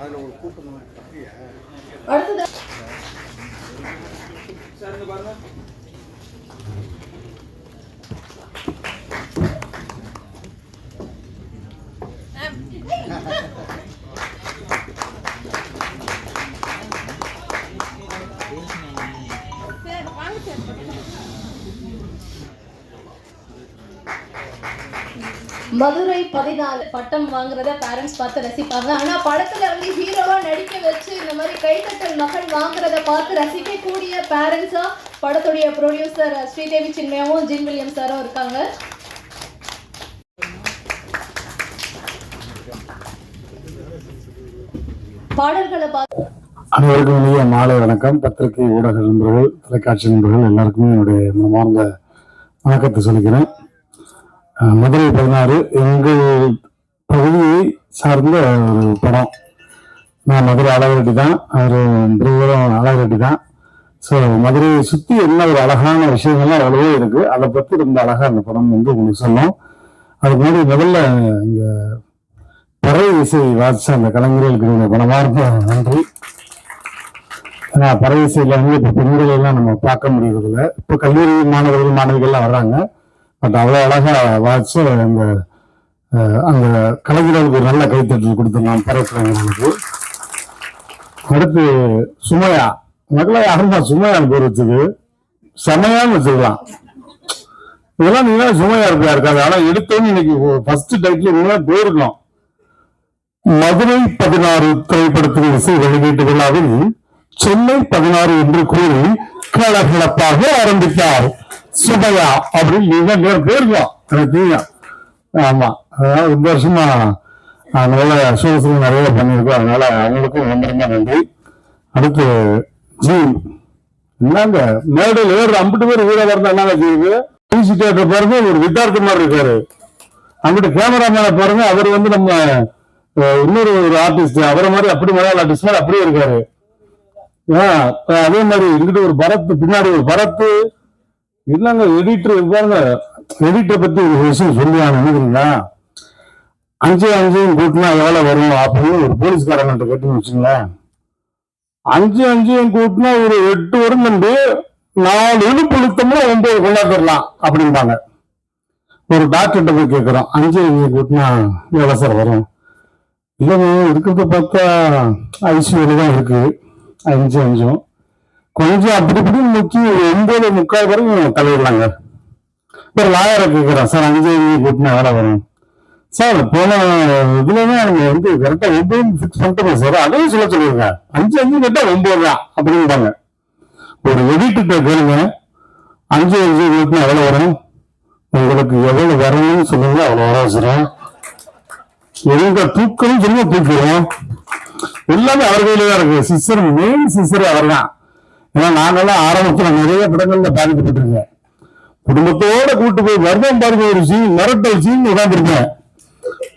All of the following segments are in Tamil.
அதில் ஒரு கூட்டம் அப்படியா மதுரை பதினாலு பட்டம் வாங்குறத பேரண்ட்ஸ் பார்த்து ரசிப்பாங்க. ஆனா படத்துல வந்து ஹீரோவா நடிக்க வச்சு இந்த மாதிரி கைத்தட்டல் மகள் வாங்குறத பார்த்து ரசிக்கக்கூடிய பேரண்ட்ஸா படத்துடைய ப்ரொடியூசர் ஸ்ரீதேவி சின்மையாவும் ஜின் வில்லியம் சாரும் இருக்காங்க. பாடல்களை பார்த்து அனைவருக்கும் இனிய மாலை வணக்கம். பத்திரிகை ஊடக நண்பர்கள் தொலைக்காட்சி நண்பர்கள் எல்லாருக்குமே என்னுடைய மனமார்ந்த வணக்கத்தை சொல்லிக்கிறேன். மதுரை பதினாறு எங்கள் பகுதியை சார்ந்த ஒரு படம். நான் மதுரை அழகரெட்டி தான். அவர் பிரதரும் அழகரெட்டி தான். ஸோ மதுரையை சுற்றி என்ன ஒரு அழகான விஷயங்கள்லாம் எவ்வளவோ இருக்கு. அதை பற்றி ரொம்ப அழகாக அந்த படம் வந்து உங்களுக்கு சொன்னோம். அதுக்கு முன்னாடி முதல்ல இங்கே பறை இசை வாசிச்ச அந்த கலைஞர்களுக்கு என்னுடைய நன்றி. ஏன்னா பறை இசையில் வந்து இப்போ பெண்களை எல்லாம் நம்ம பார்க்க முடியறதில்ல. இப்போ கல்லூரி மாணவர்கள் மாணவிகள்லாம் வர்றாங்க. பட் அவ்வளோ அழகா வாசிச்சு அந்த அந்த கலைஞர்களுக்கு ஒரு நல்ல கைத்தட்டல் கொடுத்துருந்தான் பறை அடுத்து சுமையா. மக்களை யாருமா சுமையான்னு பேர் வச்சது. செமையான்னு வச்சுக்கலாம். இதெல்லாம் நீங்க சுமையா இருப்பா இருக்காது. ஆனா எடுத்தோன்னு இன்னைக்கு ஃபர்ஸ்ட் டைட்டில் உண்மையா போயிருக்கணும் மதுரை பதினாறு திரைப்படத்தின் இசை வெளியீட்டு விழாவில் சென்னை பதினாறு என்று கூறி கலகலப்பாக ஆரம்பித்தார். சுபையா அப்படின்னு நீங்க நேர் போயிருக்கோம் எனக்கு ஆமா. அதாவது இந்த வருஷமா அதனால சோசல் நிறைய பண்ணியிருக்கோம். அதனால அவங்களுக்கும் ரொம்ப ரொம்ப நன்றி. அடுத்து ஜி என்னங்க? மேடையில் ஏறு அம்பிட்டு பேர் வீட வரணும் என்னங்க செய்யுது டிசி தியேட்டர் பாருங்க ஒரு வித்தார்த்த மாதிரி இருக்காரு. அங்கிட்டு கேமராமேனை பாருங்க அவர் வந்து நம்ம இன்னொரு ஒரு ஆர்டிஸ்ட் அவரை மாதிரி அப்படி மலையாள ஆர்டிஸ்ட் மாதிரி அப்படியே இருக்காரு. ஆ, அதே மாதிரி இங்கிட்டு ஒரு பரத் பின்னாடி ஒரு பரத்து இல்லைங்க எடிட்டர் பாருங்க எடிட்டரை பத்தி ஒரு விஷயம் சொல்லியானுங்களா அஞ்சு அஞ்சையும் கூட்டினா எவ்வளவு வரும் அப்படின்னு ஒரு போலீஸ்காரங்கிட்ட கேட்டுன்னு வச்சுங்களேன். அஞ்சு அஞ்சையும் கூட்டினா ஒரு எட்டு வரும் தம்பி நாலு இழுப்பு இழுத்தோம்னா ஒன்பது கொண்டாந்துடலாம் அப்படிம்பாங்க. ஒரு டாக்டர்கிட்ட போய் கேட்குறோம் அஞ்சு அஞ்சு கூட்டினா எவ்வளோ சார் வரும்? இல்லைங்க இருக்கிறத பார்த்தா ஐசியூல தான் இருக்கு. அஞ்சு அஞ்சும். கொஞ்சம் அப்படி இப்படி முக்கி ஒரு ஒன்பது முக்கால் வரைக்கும் கழுவிடலாங்க ஒரு லாயரை கேட்குறோம் சார் அஞ்சு அஞ்சு கூட்டினா வேலை வரும்? சார் போன இதுலதான் நீங்க வந்து கரெக்டா ஒன்பது ஃபிக்ஸ் பண்ணிட்டு சார். அதையும் சொல்ல சொல்லியிருக்கேன் அஞ்சு அஞ்சு கேட்டா ஒன்பது தான் அப்படின்ட்டாங்க ஒரு எடிட்டு கேளுங்க. அஞ்சு அஞ்சு கூட்டினா எவ்வளோ வரும்? உங்களுக்கு எவ்வளவு வரணும்னு சொல்லுங்க. அவ்வளோ வரும் சார். எங்க தூக்கணும் சொல்லுங்க தூக்குறோம் எல்லாமே அவர் கையில தான் இருக்கு. சிஸ்டர் மெயின் சிஸ்டர் அவர் தான் ஏன்னா நாங்கெல்லாம் ஆரம்பத்தில் நிறைய படங்கள்ல பாதிக்கப்பட்டிருக்கேன் குடும்பத்தோட கூட்டு போய் வருடம் பாருங்க ஒரு சீன் மிரட்டல் சீன் உட்காந்துருக்கேன்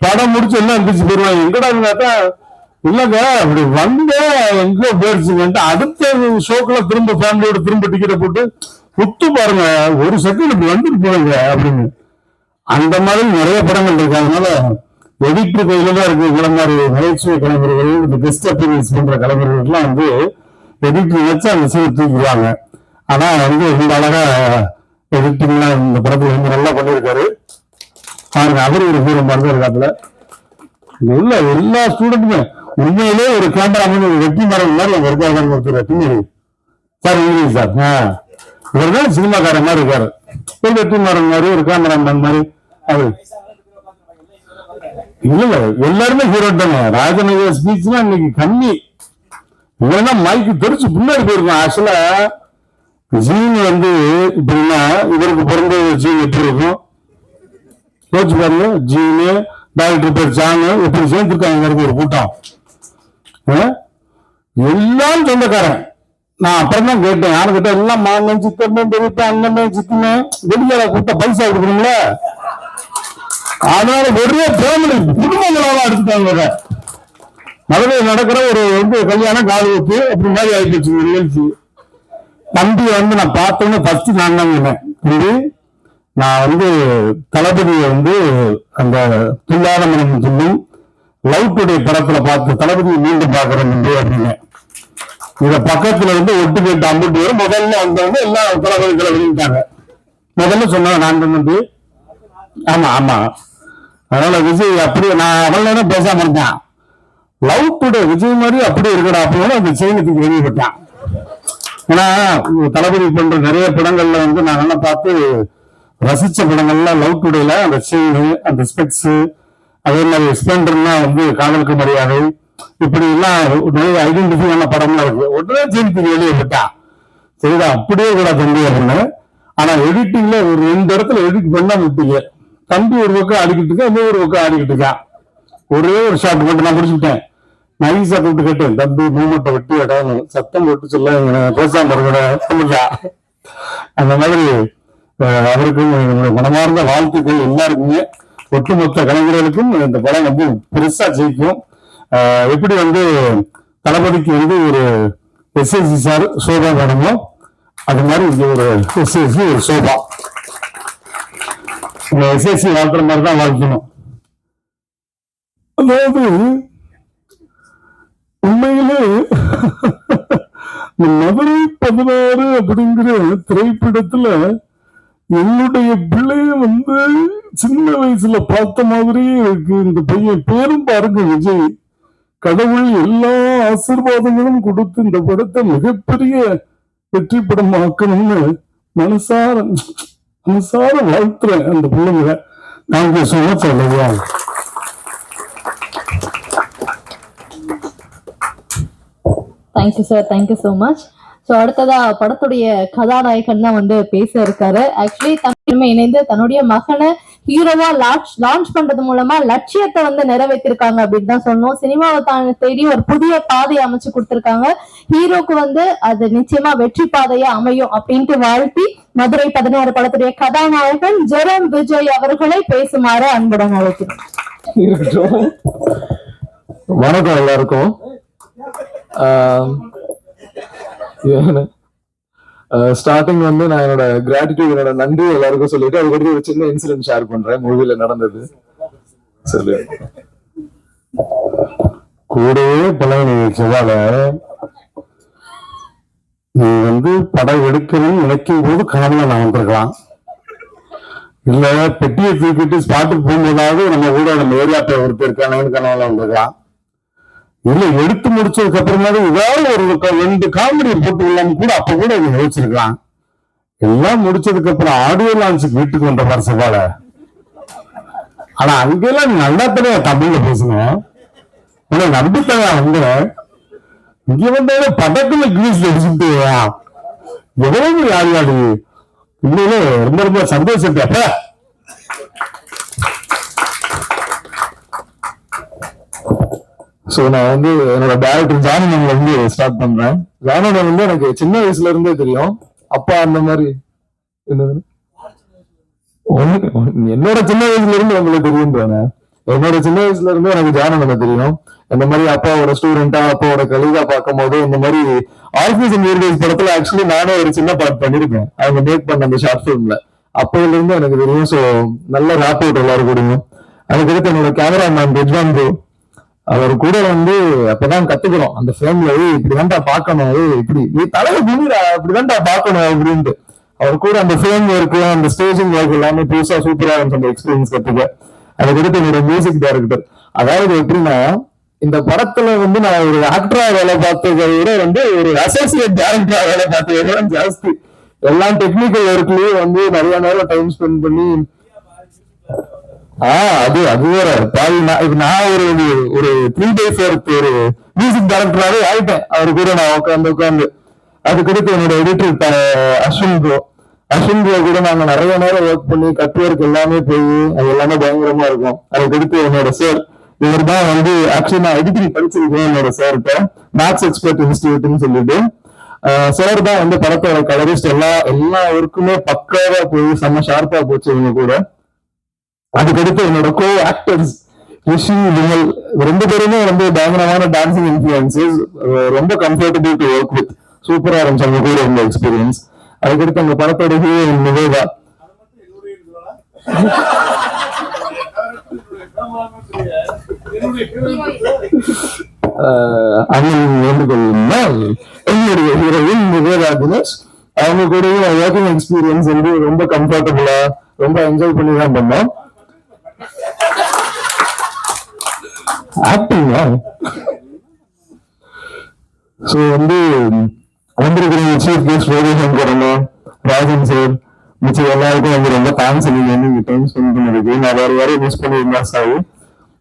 படம் முடிச்சு எல்லாம் இருந்துச்சு போயிருவாங்க எங்கடா கேட்டா இல்லங்க அப்படி வந்த எங்க போயிடுச்சுங்கன்ட்டு அடுத்த ஷோக்குல திரும்ப ஃபேமிலியோட திரும்ப டிக்கெட்டை போட்டு குத்து பாருங்க ஒரு செகண்ட் இப்படி வந்துட்டு போடுங்க அப்படின்னு. அந்த மாதிரி நிறைய படங்கள் இருக்கு. அதனால எடிட்டர் கையில தான் இருக்கு. இவ்வளவு மாதிரி நகைச்சுவை கலைஞர்கள் இந்த பெஸ்ட் அப்பீரியன்ஸ் பண்ற கலைஞர்கள்லாம் வந்து எடிட்டர் வச்சு அந்த சீன் தூக்கிடுவாங்க. ஆனா வந்து ரொம்ப அழகா uh, எடிட்டிங்லாம் இந்த படத்துல ரொம்ப நல்லா பண்ணியிருக்காரு பாருங்க அவர் ஒரு ஹீரோ மருந்து இருக்காப்புல. இங்க உள்ள எல்லா ஸ்டூடெண்ட்டுமே உண்மையிலே ஒரு கேமராமேன் ஒரு வெற்றி மரம் மாதிரி அங்க இருக்காங்க ஒருத்தர் பின்னாடி சார் இங்கிலீஷ் சார் ஆ. இவர் தான் சினிமாக்காரன் மாதிரி இருக்காரு. ஒரு வெற்றி மரம் மாதிரி ஒரு கேமராமேன் மாதிரி. அது. இல்ல இல்ல எல்லாருமே ஹீரோ தானே. ராஜநகர் ஸ்பீச்னா இன்னைக்கு கம்மி. இல்லைன்னா மைக்கு தெரிச்சு முன்னாடி போயிருக்கோம். ஆக்சுவலா ஜீன் வந்து இப்படின்னா இவருக்கு பிறந்த ஜீன் எப்படி இருக்கும்? யோசிச்சு பாருங்க ஜீனு டாக்டர் பேர் ஜானு எப்படி சேர்ந்துருக்காங்க ஒரு கூட்டம். ஆ? எல்லாம் சொந்தக்காரன். நான் அப்புறம் தான் கேட்டேன். யாரு கிட்ட எல்லாம் மாமன் சித்தமே பெரியப்பா அண்ணன் சித்தமே வெளியார கூட்ட பைசா கொடுக்கணும்ல? அதனால ஒரே ஃபேமிலி குடும்பங்களாக எடுத்துட்டாங்க மதுரையில் நடக்கிற ஒரு வந்து கல்யாணம் காது ஊத்து அப்படி மாதிரி ஆயிடுச்சு நிகழ்ச்சி. தம்பி வந்து நான் பார்த்தோன்னே ஃபர்ஸ்ட் நான் தான் தம்பி நான் வந்து தளபதியை வந்து அந்த துல்லாத மனம் சொல்லும் லவ் டுடே படத்துல பார்த்து தளபதியை மீண்டும் பார்க்கறேன் தம்பி அப்படின்னு. இத பக்கத்துல வந்து ஒட்டு கேட்டு அம்புட்டு வரும். முதல்ல வந்தவங்க எல்லாம் தளபதி தளபதிட்டாங்க முதல்ல சொன்னாங்க நான் தம்பி. ஆமா ஆமா. அதனால விஜய் அப்படியே நான் அவள் நேரம் பேசாம இருந்தேன். லவ் டுடே விஜய் மாதிரி அப்படியே இருக்கடா அப்படின்னு அந்த செய்திக்கு வெளியிட்டான் ஏன்னா தளபதி பண்ற நிறைய படங்கள்ல வந்து நான் நல்லா பார்த்து ரசிச்ச படங்கள்ல லவ் டுடேல அந்த செயின் அந்த ஸ்பெக்ஸ் அதே மாதிரி ஸ்பெண்டர்னா வந்து காதலுக்கு மரியாதை இப்படி எல்லாம் நிறைய ஐடென்டிஃபை படம்லாம் இருக்கு. உடனே செய்திக்கு வெளியே விட்டான் சரிடா அப்படியே கூட தம்பி அப்படின்னு ஆனா எடிட்டிங்ல ஒரு ரெண்டு இடத்துல எடிட் பண்ண விட்டீங்க தம்பி ஒரு பக்கம் ஆடிக்கிட்டு இருக்கா இன்னொரு பக்கம் ஆடிக்கிட்டு இருக்கா ஒரே ஒரு ஷாட் மட்டும் நான் பிடிச்சிட்டேன் நைஸா கூப்பிட்டு கேட்டேன் தம்பி மூமெண்ட்டை விட்டு இடம் சத்தம் போட்டு சொல்ல பேசாம இருக்கா அந்த மாதிரி அவருக்கும் என்னுடைய மனமார்ந்த வாழ்த்துக்கள் எல்லாருக்குமே. ஒட்டுமொத்த கலைஞர்களுக்கும் இந்த படம் வந்து பெருசா ஜெயிக்கும். எப்படி வந்து தளபதிக்கு வந்து ஒரு எஸ்எஸ்சி சார் சோபா வேணுமோ அது மாதிரி இங்க ஒரு எஸ்எஸ்சி ஒரு சோபா. எஸ்எஸ்சி வாழ்த்துற மாதிரி தான் வாழ்க்கணும் அதாவது உண்மையிலே இந்த பதினாறு அப்படிங்கிற திரைப்படத்துல என்னுடைய பிள்ளைய வந்து சின்ன வயசுல பார்த்த மாதிரியே இருக்கு. இந்த பையன் பேரும் பாருங்க விஜய். கடவுள் எல்லா ஆசீர்வாதங்களும் கொடுத்து இந்த படத்தை மிகப்பெரிய வெற்றி படமாக்கணும்னு மனசார மனசார வாழ்த்துறேன் அந்த பிள்ளைங்களை நாங்க சொல்ல சொல்லலையா thank you sir thank you so much so அடுத்ததா படத்துடைய கதாநாயகன் தான் வந்து பேச இருக்காரு. ஆக்சுவலி தமிழுமே இணைந்து தன்னுடைய மகனை ஹீரோவா லான்ச் லான்ச் பண்றது மூலமா லட்சியத்தை வந்து நிறைவேற்றிருக்காங்க அப்படின்னு தான் சொல்லணும். சினிமாவை தான் தேடி ஒரு புதிய பாதையை அமைச்சு கொடுத்திருக்காங்க. ஹீரோக்கு வந்து அது நிச்சயமா வெற்றி பாதையா அமையும் அப்படின்ட்டு வாழ்த்தி மதுரை பதினாறு படத்துடைய கதாநாயகன் ஜெரம் விஜய் அவர்களை பேசுமாறு அன்புடன் அழைக்கிறோம் வணக்கம் எல்லாருக்கும். Um, ஸ்டார்டிங் uh, வந்து நான் என்னோட கிராட்டிடியூட் என்னோட நன்றி எல்லாருக்கும் சொல்லிட்டு அதுக்கடுத்து ஒரு சின்ன இன்சிடென்ட் ஷேர் பண்றேன். மூவில நடந்தது. சொல்லு. கூடவே பழகின செவ்வாழ நீ வந்து படம் எடுக்கணும்னு நினைக்கும் போது கனவுல நான் வந்திருக்கலாம். இல்ல பெட்டியை தூக்கிட்டு ஸ்பாட்டுக்கு போகும்போதாவது நம்ம கூட நம்ம ஏரியாட்ட ஒருத்தர் இருக்கானு கனவுல வந்திருக்கலாம். இல்ல எடுத்து முடிச்சதுக்கு அப்புறமாவது ஏதாவது ஒரு க- ரெண்டு காமெடி போட்டு விடலாம்னு கூட அப்ப கூட இவங்க யோசிச்சிருக்கலாம். எல்லாம் முடிச்சதுக்கு அப்புறம் ஆடியோ லான்ஸுக்கு வீட்டுக்கு வந்த பாரு சவால ஆனா அங்கெல்லாம் நீ நல்லா தெரியும் தமிழ்ல பேசணும். உன்னை நம்பித்தவா அவங்க இங்க வந்தாலும் படத்துல கிரீஸ் அடிச்சுட்டு எவ்வளவு யாரு இன்னும் ரொம்ப ரொம்ப சந்தோஷம் ஸோ சோ நான் வந்து என்னோட டேரக்டர் ஜானகன்ல இருந்து ஸ்டார்ட் பண்றேன் ஜானகன் வந்து எனக்கு சின்ன வயசுல இருந்தே தெரியும். அப்பா அந்த மாதிரி என்ன என்னோட சின்ன வயசுல இருந்து உங்களுக்கு தெரியும் என்னோட சின்ன வயசுல இருந்து எனக்கு ஜானகனை தெரியும். இந்த மாதிரி அப்பாவோட ஸ்டூடெண்டா அப்பாவோட கலிகா பார்க்கும் போது இந்த மாதிரி ஆர்பிஸ் இயர்வேஸ் படத்துல ஆக்சுவலி நானே ஒரு சின்ன பார்ட் பண்ணிருக்கேன் அவங்க மேக் பண்ண அந்த ஷார்ட் ஃபிலிம்ல அப்பையில இருந்து எனக்கு தெரியும். சோ நல்ல ரேப் அவுட் எல்லாரும் கொடுங்க அதுக்கடுத்து என்னோட கேமரா மேன் ப்ரோ அவர் கூட வந்து அப்பதான் கத்துக்கிறோம் அந்த ஃப்ரேம்ல இப்படிதான்டா பார்க்கணும். இப்படி நீ தலையை குனிடா இப்படிதான்டா பார்க்கணும் அப்படின்ட்டு. அவர் கூட அந்த ஃப்ரேம் ஒர்க் அந்த ஸ்டேஜிங் ஒர்க் எல்லாமே புதுசா சூப்பரா இருந்துச்சு அந்த எக்ஸ்பீரியன்ஸ் கத்துக்க. அதுக்கடுத்து என்னோட மியூசிக் டைரக்டர் அதாவது எப்படின்னா இந்த படத்துல வந்து நான் ஒரு ஆக்டரா வேலை பார்த்ததை விட வந்து ஒரு அசோசியேட் டேரக்டரா வேலை பார்த்ததை விட ஜாஸ்தி. எல்லாம் டெக்னிக்கல் ஒர்க்லயும் வந்து நிறைய நேரம் டைம் ஸ்பெண்ட் பண்ணி ஆஹ் அது அது வேற. பாதி நான் இப்ப நான் ஒரு ஒரு- த்ரீ டேஸ் ஃபோர்த் ஒரு மியூசிக் டைரக்டராகவே ஆயிட்டேன். அவர் கூட நான் உட்காந்து உட்காந்து அதுக்கடுத்து என்னோட editor Ashwin bro Ashwin bro கூட நாங்க நிறைய நேரம் ஒர்க் பண்ணி கட் ஒர்க் எல்லாமே போய் அது எல்லாமே பயங்கரமா இருக்கும். அதுக்கடுத்து என்னோட சார் இவர் தான் வந்து ஆக்சுவலி நான் எடிட்டிங் படிச்சிருக்கேன் என்னோட சார்கிட்ட மேக்ஸ் எக்ஸ்பர்ட் இன்ஸ்டியூட்னு சொல்லிட்டு. சார் தான் வந்து படத்தோட கலரிஸ்ட் எல்லா எல்லா ஒர்க்குமே பக்காவா போய் செம்ம ஷார்ப்பா போச்சு இவங்க கூட. அதுக்கடுத்து என்னோட கோ ஆக்டர்ஸ் ரிஷி விமல் ரெண்டு பேருமே வந்து பயங்கரமான டான்சிங் இன்ஃபுளுசஸ் ரொம்ப கம்ஃபர்டபுள் டு ஒர்க் வித் சூப்பரா இருந்துச்சு அவங்க கூட இருந்த எக்ஸ்பீரியன்ஸ் அதுக்கடுத்து அந்த படத்தோட ஹீரோயின் நிவேதா. அண்ணன் வேண்டுகொள்ளும்னால் என்னுடைய ஹீரோயின் நிவேதா தினேஷ். அவங்க கூடயும் ஒர்க்கிங் எக்ஸ்பீரியன்ஸ் வந்து ரொம்ப கம்ஃபர்டபுளா ரொம்ப என்ஜாய் பண்ணி தான் பண்ணோம். ஆக்டிங்கா ஸோ வந்து வந்திருக்கிற சீஃப் கெஸ்ட் ரோகேசங்கர் கரணும் ராஜன் சார் மிச்சம் எல்லாருக்கும் வந்து ரொம்ப தேங்க்ஸ் நீங்க வந்து இந்த டைம் ஸ்பெண்ட் பண்ணிருக்கு நான் வேற யாரையும் மிஸ் பண்ணியிருந்தா சார்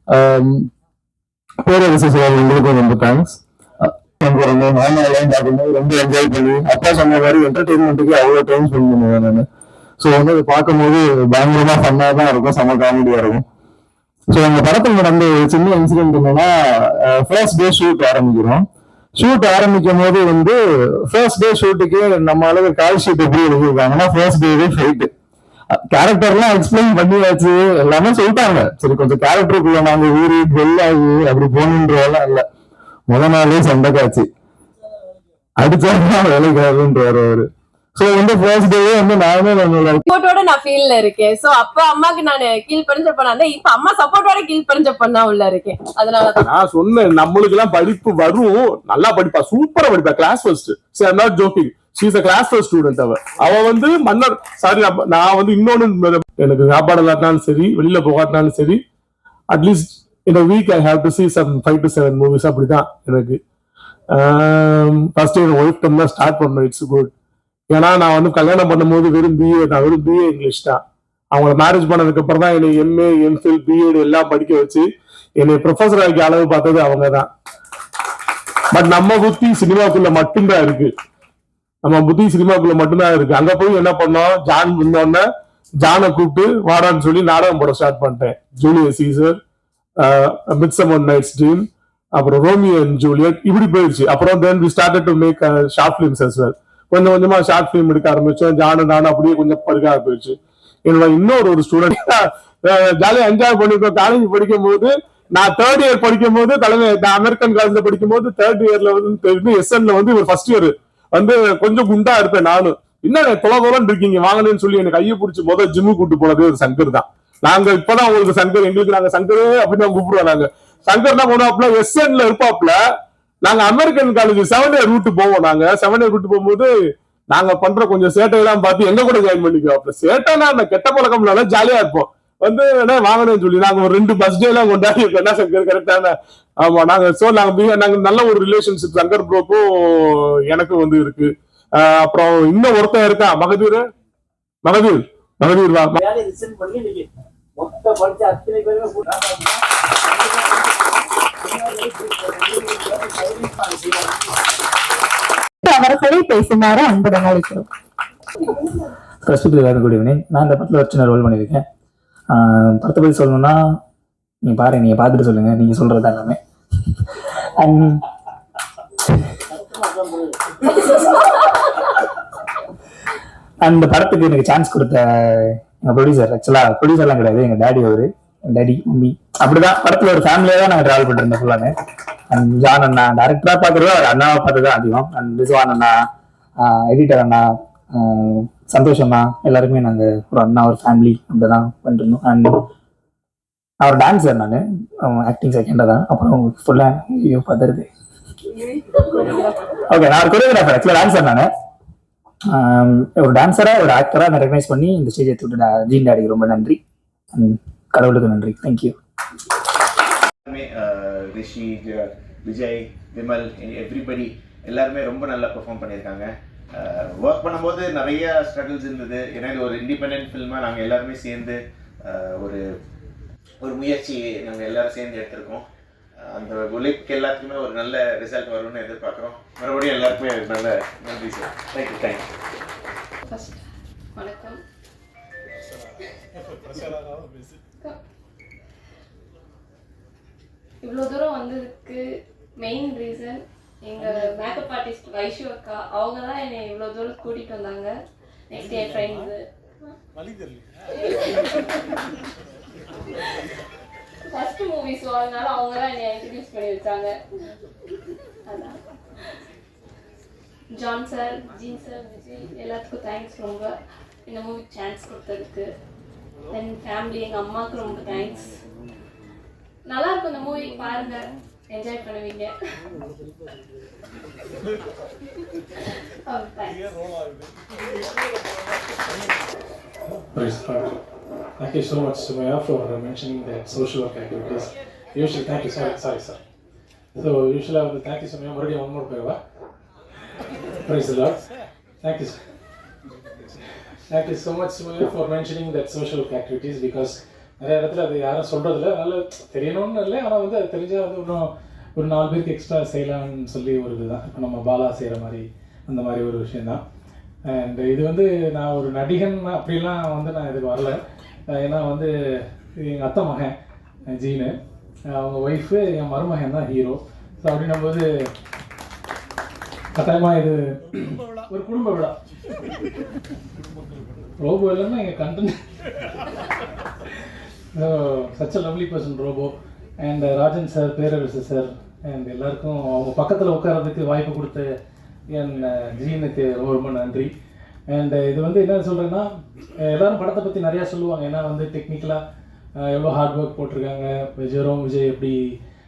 um, பேரரசு சார் உங்களுக்கும் ரொம்ப தேங்க்ஸ் நானும் பார்க்கும்போது ரொம்ப என்ஜாய் பண்ணி அப்பா சொன்ன மாதிரி என்டர்டைன்மெண்ட்டுக்கு அவ்வளோ டைம் ஸ்பெண்ட் பண்ணுவேன் நான். ஸோ வந்து அதை பார்க்கும்போது பயங்கரமா ஃபன்னாக தான் இருக்கும் செம்ம காமெடியா இருக்கும். ஸோ அந்த படத்தில் நடந்த ஒரு சின்ன இன்சிடென்ட் என்னன்னா ஃபர்ஸ்ட் டே ஷூட் ஆரம்பிக்கிறோம். ஷூட் ஆரம்பிக்கும் போது வந்து ஃபர்ஸ்ட் டே ஷூட்டுக்கு நம்ம அளவு கால் ஷீட் எப்படி எழுதியிருக்காங்கன்னா ஃபர்ஸ்ட் டேவே ஃபைட்டு கேரக்டர்லாம் எக்ஸ்பிளைன் பண்ணியாச்சு. எல்லாமே சொல்லிட்டாங்க. சரி கொஞ்சம் கேரக்டருக்குள்ள நாங்க ஊறி வெள்ளாகி அப்படி போகணுன்றதெல்லாம் இல்லை. முத நாளே சண்டை காட்சி. அடிச்சாருன்னா வேலைக்கு அவரு. சோ வந்து ஃபர்ஸ்ட் டேவே வந்து நானே நம்மளோட சப்போர்ட்டோட நான் ஃபீல்ட்ல இருக்கேன். சோ அப்ப அம்மாக்கு நான் கீழ் பறிஞ்ச பண்ணா இப்ப அம்மா சப்போர்ட்டோட கீழ் பறிஞ்ச பண்ணா உள்ள இருக்கேன். அதனால நான் சொன்னேன் நம்மளுக்கு எல்லாம் படிப்பு வரும். நல்லா படிப்பா சூப்பரா படிப்பா கிளாஸ் ஃபர்ஸ்ட் சரி not joking she's a class first student அவ. அவ வந்து மன்னர் சாரி நான் வந்து இன்னொன்னு எனக்கு சாப்பாடு இல்லாட்டினாலும் சரி வெளியில போகாட்டினாலும் சரி அட்லீஸ்ட் இந்த week I have to see some five to seven movies அப்படிதான் எனக்கு. ஃபர்ஸ்ட் என் ஒய்ஃப் தான் ஸ்டார்ட் பண்ணேன் இட்ஸ் குட் ஏன்னா நான் வந்து கல்யாணம் பண்ணும்போது வெறும் பிஏ நான் வெறும் பிஏ இங்கிலீஷ் தான். அவங்கள மேரேஜ் பண்ணதுக்கு அப்புறம் தான் என்னை எம்ஏ எம்ஃபில் பிஎட் எல்லாம் படிக்க வச்சு என்னை ப்ரொஃபஸர் ஆக்கி அளவு பார்த்தது அவங்க தான். பட் நம்ம புத்தி சினிமாக்குள்ள மட்டும்தான் இருக்கு. நம்ம புத்தி சினிமாக்குள்ள மட்டும்தான் இருக்கு. அங்க போய் என்ன பண்ணோம்? ஜான் வந்தோடனே ஜானை கூப்பிட்டு வாடான்னு சொல்லி நாடகம் போட ஸ்டார்ட் பண்ணிட்டேன். Julius Caesar one night's dream அப்புறம் ரோமியோ அண்ட் ஜூலியட் இப்படி போயிடுச்சு அப்புறம் then we started to make short films as well கொஞ்சம் கொஞ்சமா ஷார்ட் ஃபிலிம் எடுக்க ஆரம்பிச்சோம். ஜானு நானும் அப்படியே கொஞ்சம் படுக்க போயிடுச்சு. என்னோட இன்னொரு ஒரு ஸ்டூடெண்ட் ஜாலியா என்ஜாய் பண்ணிருக்கோம் காலேஜ் படிக்கும் போது நான் தேர்ட் இயர் படிக்கும் போது தலைமை அமெரிக்கன் காலேஜ்ல படிக்கும் போது தேர்ட் இயர்ல வந்து எஸ்என்ல வந்து ஒரு ஃபர்ஸ்ட் இயர் வந்து கொஞ்சம் குண்டா இருப்பேன் நானும் என்ன தொலை தொலைன்னு இருக்கீங்க? வாங்கணும்னு சொல்லி எனக்கு கையை பிடிச்சி முதல் ஜிம்மு கூட்டு போனது ஒரு சங்கர் தான். நாங்க இப்பதான் உங்களுக்கு சங்கர் எங்களுக்கு நாங்க சங்கரே அப்படின்னு கூப்பிடுவோம் நாங்க சங்கர் தான் போனாப்ல எஸ்என்ல இருப்பாப்ல நாங்க American college seven year route போவோம் நாங்க. செவன் இயர் ரூட் போகும்போது நாங்க பண்ற கொஞ்சம் சேட்டையெல்லாம் பார்த்து எங்க கூட ஜாயின் பண்ணிக்குவாப்ல சேட்டைனா அந்த கெட்ட பழக்கம்னால ஜாலியா இருப்போம். வந்து என்ன வாங்கணும்னு சொல்லி நாங்க ஒரு ரெண்டு பஸ் டேலாம் எல்லாம் கொண்டாடி இருக்கோம். என்ன சங்கர் கரெக்டான ஆமா நாங்க சோ நாங்க நாங்க நல்ல ஒரு ரிலேஷன்ஷிப் சங்கர் ப்ரோக்கும் எனக்கும் வந்து இருக்கு. அப்புறம் இன்னும் ஒருத்தன் இருக்கான் மகதூர்? மகதூர்? மகதூர் வா. அவர்களை பேசுமாறு அன்புடன் அழைக்கிறோம். ஃபர்ஸ்ட் எல்லாரும் குட் ஈவினிங் நான் இந்த படத்தில் ஒரு சின்ன ரோல் பண்ணியிருக்கேன். ஆஹ் படத்தை பற்றி சொல்லணும்னா நீங்கள் பாரு நீங்கள் பார்த்துட்டு சொல்லுங்கள் நீங்கள் சொல்கிறது தான் எல்லாமே. அண்ட் அந்த படத்துக்கு எனக்கு சான்ஸ் கொடுத்த எங்கள் ப்ரொடியூசர் ஆக்சுவலாக ப்ரொடியூசர்லாம் கிடையாது எங்கள் டேடி அவரு. டேடி மம்மி அப்படிதான். படத்தில் ஒரு ஃபேமிலியா தான் நாங்கள் டிராவல் பண்ணிருந்தோம் ஃபுல்லாமே அண்ட் ஜான் அண்ணா டேரக்டரா பாக்குறதோ அவர் அண்ணாவை பார்த்து தான் அதிகம். அண்ட் ரிஸ்வான் அண்ணா எடிட்டர் அண்ணா சந்தோஷ் அண்ணா எல்லாருமே நாங்கள் ஒரு அண்ணா ஒரு ஃபேமிலி அப்படிதான் பண்ணிட்டு இருந்தோம். அண்ட் அவர் டான்ஸர் நான். ஆக்டிங் செகண்டாக தான். அப்புறம் ஃபுல்லா ஐயோ பார்த்துருது ஓகே நான் ஒரு கொரியோகிராஃபர் ஆக்சுவலாக டான்ஸர் நான். ஒரு டான்ஸராக ஒரு ஆக்டராக நான் ரெகனைஸ் பண்ணி இந்த ஸ்டேஜ் எடுத்து விட்டு ஜீன் டாடிக்கு ரொம்ப நன்றி. And கடவுளுக்கு நன்றி. Thank you Rishi Vijay Vimal everybody எல்லாருமே ரொம்ப நல்லா பெர்ஃபார்ம் பண்ணியிருக்காங்க. ஒர்க் பண்ணும்போது நிறைய ஸ்ட்ரகிள்ஸ் இருந்தது. ஏன்னா இது ஒரு இண்டிபெண்ட் ஃபில்மாக நாங்கள் எல்லாருமே சேர்ந்து ஒரு ஒரு முயற்சி நாங்கள் எல்லாரும் சேர்ந்து எடுத்திருக்கோம். அந்த உழைப்புக்கு எல்லாத்துக்குமே ஒரு நல்ல ரிசல்ட் வரும்னு எதிர்பார்க்குறோம். மறுபடியும் எல்லாருக்குமே நல்ல நன்றி சார் தேங்க்யூ தேங்க்யூ வணக்கம். இவ்வளோ தூரம் வந்ததுக்கு மெயின் ரீசன் எங்கள் மேக்கப் ஆர்டிஸ்ட் வைஷு அக்கா அவங்க தான் என்னை இவ்வளோ தூரம் கூட்டிகிட்டு வந்தாங்க. நெக்ஸ்ட் என் ஃப்ரெண்ட்ஸு ஃபர்ஸ்ட் மூவி ஸோ அதனால அவங்க தான் என்னை இன்ட்ரடியூஸ் பண்ணி வச்சாங்க. John sir Gene sir Vijay எல்லாத்துக்கும் தேங்க்ஸ் ரொம்ப. இந்த மூவிக்கு சான்ஸ் கொடுத்ததுக்கு. தென் ஃபேமிலி எங்கள் அம்மாவுக்கு ரொம்ப தேங்க்ஸ் நல்லா இருக்கும் இந்த மூவி பாருங்க என்ஜாய் பண்ணுவீங்க Oh, thanks. Praise God. Thank you so much, Sumaya, for mentioning that social work activities. Usually, thank you, sorry, sorry, sir. So, usually, I would thank you, Sumaya, மறுபடியும் one more பேருவா Praise the Lord. Thank you, sir. Thank you so much for mentioning that social activities because நிறைய இடத்துல அது யாரும் சொல்கிறது இல்லை அதனால் தெரியணும்னு இல்லை. ஆனால் வந்து அது தெரிஞ்சால் வந்து இன்னும் ஒரு நாலு பேருக்கு எக்ஸ்ட்ரா செய்யலாம்னு சொல்லி ஒரு இதுதான். இப்போ நம்ம பாலா செய்கிற மாதிரி அந்த மாதிரி ஒரு விஷயந்தான் அண்ட் இது வந்து நான் ஒரு நடிகன் அப்படிலாம் வந்து நான் இதுக்கு வரல ஏன்னா வந்து எங்கள் அத்தை மகன் ஜீனு. அவங்க ஒய்ஃபு என் மருமகன் தான் ஹீரோ ஸோ அப்படின்னும் போது கட்டாயமாக இது ஒரு குடும்ப விழா. ரோபோ இல்லைன்னா எங்கள் content such a lovely person robo. And Rajan sir Perarasu sir and எல்லாருக்கும் அவங்க பக்கத்தில் உட்கார்றதுக்கு வாய்ப்பு கொடுத்த என் ஜீனுக்கு ரொம்ப ரொம்ப நன்றி. அண்ட் இது வந்து என்ன சொல்கிறேன்னா எல்லாரும் படத்தை பற்றி நிறையா சொல்லுவாங்க. ஏன்னா வந்து டெக்னிக்கலாக எவ்வளோ ஹார்ட் ஒர்க் போட்டிருக்காங்க. விஜயரோம் விஜய் எப்படி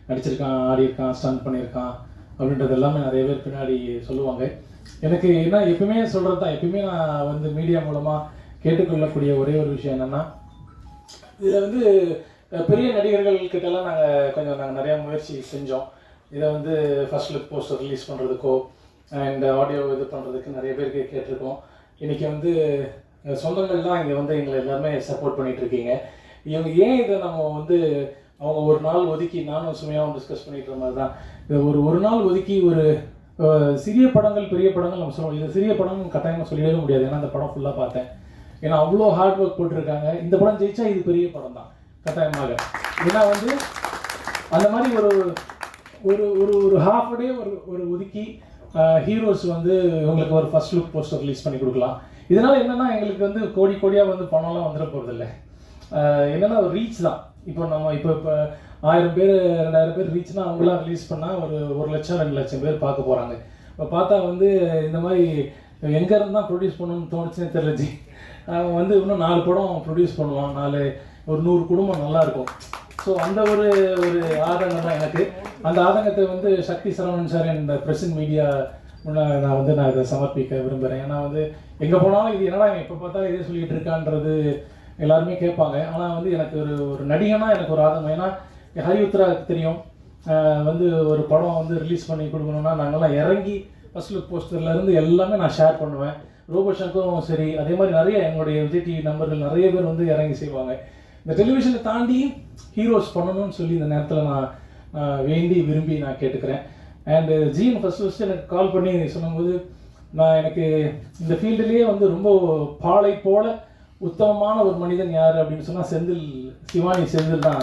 நடிச்சிருக்கான் ஆடியிருக்கான் ஸ்டன் பண்ணியிருக்கான். அப்படின்றது எல்லாமே நிறைய பேர் பின்னாடி சொல்லுவாங்க. எனக்கு என்ன எப்பயுமே சொல்கிறது தான் எப்பயுமே நான் வந்து மீடியா மூலமாக கேட்டுக்கொள்ளக்கூடிய ஒரே ஒரு விஷயம் என்னென்னா இதில் வந்து பெரிய நடிகர்கள்கிட்டலாம் நாங்கள் கொஞ்சம் நாங்கள் நிறையா முயற்சி செஞ்சோம். இதை வந்து ஃபர்ஸ்ட் லுக் போஸ்டர் ரிலீஸ் பண்ணுறதுக்கோ அண்ட் ஆடியோ இது பண்ணுறதுக்கு நிறைய பேருக்கு கேட்டிருக்கோம். இன்றைக்கி வந்து சொந்தங்கள் தான் இங்கே வந்து எங்களை எல்லாருமே சப்போர்ட் பண்ணிட்டு இருக்கீங்க. இவங்க ஏன் இதை நம்ம வந்து அவங்க ஒரு நாள் ஒதுக்கி நானும் சுமையாகவும் டிஸ்கஸ் பண்ணிட்டு மாதிரி தான் இது ஒரு ஒரு நாள் ஒதுக்கி ஒரு சிறிய படங்கள் பெரிய படங்கள் நம்ம சொல்லுவோம் இது சிறிய படம் கட்டாயமாக சொல்லிடவே முடியாது. ஏன்னா அந்த படம் ஃபுல்லாக பார்த்தேன். ஏன்னா அவ்வளோ ஹார்ட் ஒர்க் போட்டிருக்காங்க. இந்த படம் ஜெயிச்சா இது பெரிய படம் தான் கட்டாயமாக. ஏன்னா வந்து அந்த மாதிரி ஒரு ஒரு ஒரு ஒரு ஹாஃப் டே ஒரு ஒரு ஒதுக்கி ஹீரோஸ் வந்து இவங்களுக்கு ஒரு ஃபர்ஸ்ட் லுக் போஸ்டர் ரிலீஸ் பண்ணி கொடுக்கலாம். இதனால் என்னென்னா எங்களுக்கு வந்து கோடி கோடியாக வந்து பணம்லாம் வந்துட போகிறதில்ல என்னென்னா ஒரு ரீச் தான். இப்போ நம்ம இப்போ இப்போ ஆயிரம் பேர் ரெண்டாயிரம் பேர் ரீச்னா அவங்களாம் ரிலீஸ் பண்ணால் ஒரு ஒரு லட்சம் ரெண்டு லட்சம் பேர் பார்க்க போகிறாங்க இப்போ பார்த்தா வந்து இந்த மாதிரி எங்கே இருந்தால் தான் ப்ரொடியூஸ் பண்ணணும்னு தோணுச்சுன்னு தெரிஞ்சு அவன் வந்து இன்னும் நாலு படம் ப்ரொடியூஸ் பண்ணுவான் நாலு ஒரு நூறு குடும்பம் நல்லாயிருக்கும் ஸோ அந்த ஒரு ஒரு ஆதங்கம் தான் எனக்கு. அந்த ஆதங்கத்தை வந்து சக்தி சரவணன் சார் இந்த பிரசன்ட் மீடியா முன்னாடி நான் வந்து நான் இதை சமர்ப்பிக்க விரும்புகிறேன் ஏன்னா வந்து எங்கே போனாலும் இது என்னடா எப்போ பார்த்தாலும் இதே சொல்லிகிட்டு இருக்கான்றது எல்லாருமே கேட்பாங்க. ஆனால் வந்து எனக்கு ஒரு ஒரு நடிகனா எனக்கு ஒரு ஆதங்கம். ஏன்னா ஹரி தெரியும். வந்து ஒரு படம் வந்து ரிலீஸ் பண்ணி கொடுக்கணும்னா நாங்கள்லாம் இறங்கி ஃபர்ஸ்ட் லுக் போஸ்டர்லேருந்து எல்லாமே நான் ஷேர் பண்ணுவேன். ரோபோஷனுக்கும் சரி அதே மாதிரி நிறைய எங்களுடைய விஜய் டிவி நம்பர்கள் நிறைய பேர் வந்து இறங்கி செய்வாங்க. இந்த டெலிவிஷனை தாண்டி ஹீரோஸ் பண்ணணும்னு சொல்லி இந்த நேரத்தில் நான் வேண்டி விரும்பி நான் கேட்டுக்கிறேன். அண்டு ஜீன் ஃபர்ஸ்ட் ஃபஸ்ட்டு எனக்கு கால் பண்ணி சொல்லும்போது நான் எனக்கு இந்த ஃபீல்டுலேயே வந்து ரொம்ப பாலை போல உத்தமமான ஒரு மனிதன் யார் அப்படின்னு சொன்னால் செந்தில் சிவானி செந்தில் தான்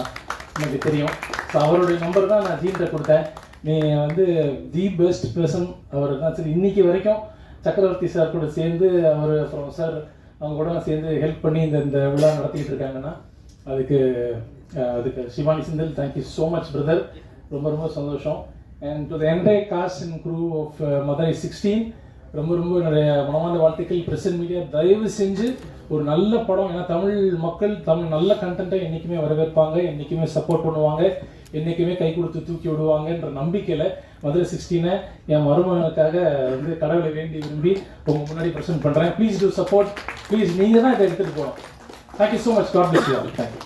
எனக்கு தெரியும். ஸோ அவருடைய நம்பர் தான் நான் ஜீன்கிட்ட கொடுத்தேன். நீ வந்து தி பெஸ்ட் பர்சன் அவர் தான். சரி இன்னைக்கு வரைக்கும் சக்கரவர்த்தி சார் கூட சேர்ந்து அவர் அப்புறம் சார் அவங்க கூட சேர்ந்து ஹெல்ப் பண்ணி இந்த இந்த விழா நடத்திட்டு இருக்காங்கன்னா அதுக்கு அதுக்கு Shivani Senthil thank you so much brother ரொம்ப ரொம்ப சந்தோஷம். And to the entire cast and crew of Madurai sixteen ரொம்ப ரொம்ப என்னுடைய மனமார்ந்த வாழ்த்துக்கள். பிரசன்ட் மீடியா தயவு செஞ்சு ஒரு நல்ல படம் ஏன்னா தமிழ் மக்கள் தமிழ் நல்ல கண்டென்ட்டை என்றைக்குமே வரவேற்பாங்க என்றைக்குமே சப்போர்ட் பண்ணுவாங்க என்றைக்குமே கை கொடுத்து தூக்கி விடுவாங்கன்ற நம்பிக்கையில் மதுரை சிக்ஸ்டீனை என் மருமகனுக்காக வந்து கடவுளை வேண்டி விரும்பி உங்கள் முன்னாடி ப்ரெசென்ட் பண்ணுறேன் ப்ளீஸ் டூ சப்போர்ட் ப்ளீஸ் நீங்கள் தான் இதை எடுத்துகிட்டு போகணும். Thank you so much god bless you thank you